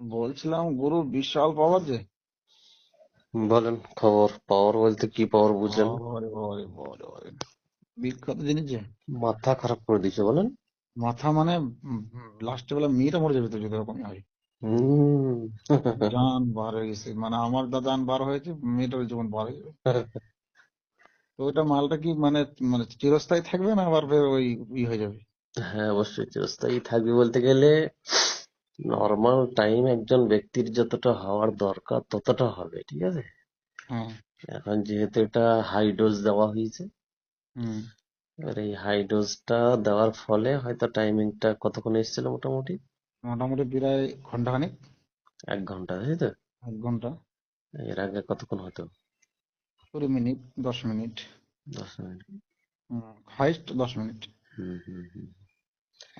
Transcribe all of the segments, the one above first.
বলছিলাম গুরু বিশাল পাওয়ার যে। বলেন খবর পাওয়ার বলতে কি পাওয়ার বুঝলেন। বিখ্যাত জিনিস যে। মাথা খারাপ করে দিছে বলেন। মাথা মানে লাস্টে বেলা মেয়েটা মরে যাবে তো যদি এরকমই হয়। জান বার হয়ে গেছে। মানে আমার দা জান বার হয়েছে মেয়েটার জীবন বার হয়ে যাবে। তো ওইটা মালটা কি মানে মানে চিরস্থায়ী থাকবে না আবার ওই ই হয়ে যাবে? হ্যাঁ অবশ্যই চিরস্থায়ী থাকবে বলতে গেলে নর্মাল টাইম একজন ব্যক্তির যতটা হওয়ার দরকার ততটা হবে ঠিক আছে? এখন যেহেতু এটা হাই ডোজ দেওয়া হয়েছে হুম। এবার এই হাই ডোজটা দেওয়ার ফলে হয়তো টাইমিংটা কতক্ষণ এসেছিল মোটামুটি? মোটামুটি প্রায় ঘন্টাখানিক। এক ঘণ্টা তাই তো? এক ঘণ্টা। এর আগে কতক্ষণ হতো? কুড়ি মিনিট দশ মিনিট। দশ মিনিট। হাইস্ট দশ মিনিট। হুম হুম।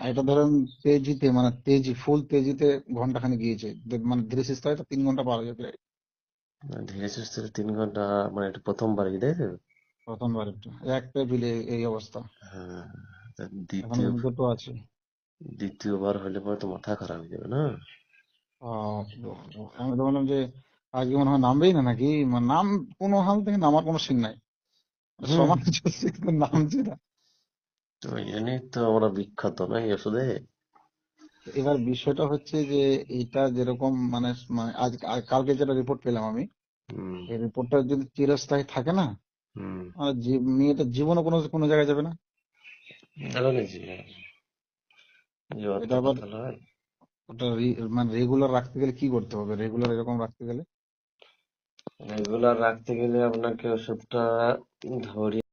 এটা ধরেন তেজিতে মানে তেজি ফুল তেজিতে ঘন্টাখানি গিয়েছে। মানে ধীরে সুস্থে হয়তো তিন ঘণ্টা পার হয়ে যাবে ধীরে সুস্থে তিন ঘণ্টা মানে এটা প্রথমবার তাই তো? প্রথমবার একটু এক টেবিলে এই অবস্থা। হ্যাঁ দ্বিতীয় দুটো আছে। দ্বিতীয়বার হলে পরে তো মাথা খারাপ হয়ে যাবে না? আমি তো বললাম যে আজকে মনে হয় নামবেই না নাকি? মানে নাম কোনো হাল থেকে নামার কোনো সিন নাই। কিন্তু নামছে না। তো এই জন্যই তো আমরা বিখ্যাত না ওষুধে? এবার বিষয়টা হচ্ছে যে এটা যেরকম মানে মানে আজ কালকে যেটা রিপোর্ট পেলাম আমি হুম। এই রিপোর্টটা যদি চিরস্থায়ী থাকে না হুম। আর মেয়েটা জীবনে কোনো কোনো জায়গায় যাবে না। এটা আবার- ওটা মানে রেগুলার রাখতে গেলে কি করতে হবে? রেগুলার এরকম রাখতে গেলে? রেগুলার রাখতে গেলে আপনাকে ওষুধটা ধরিয়ে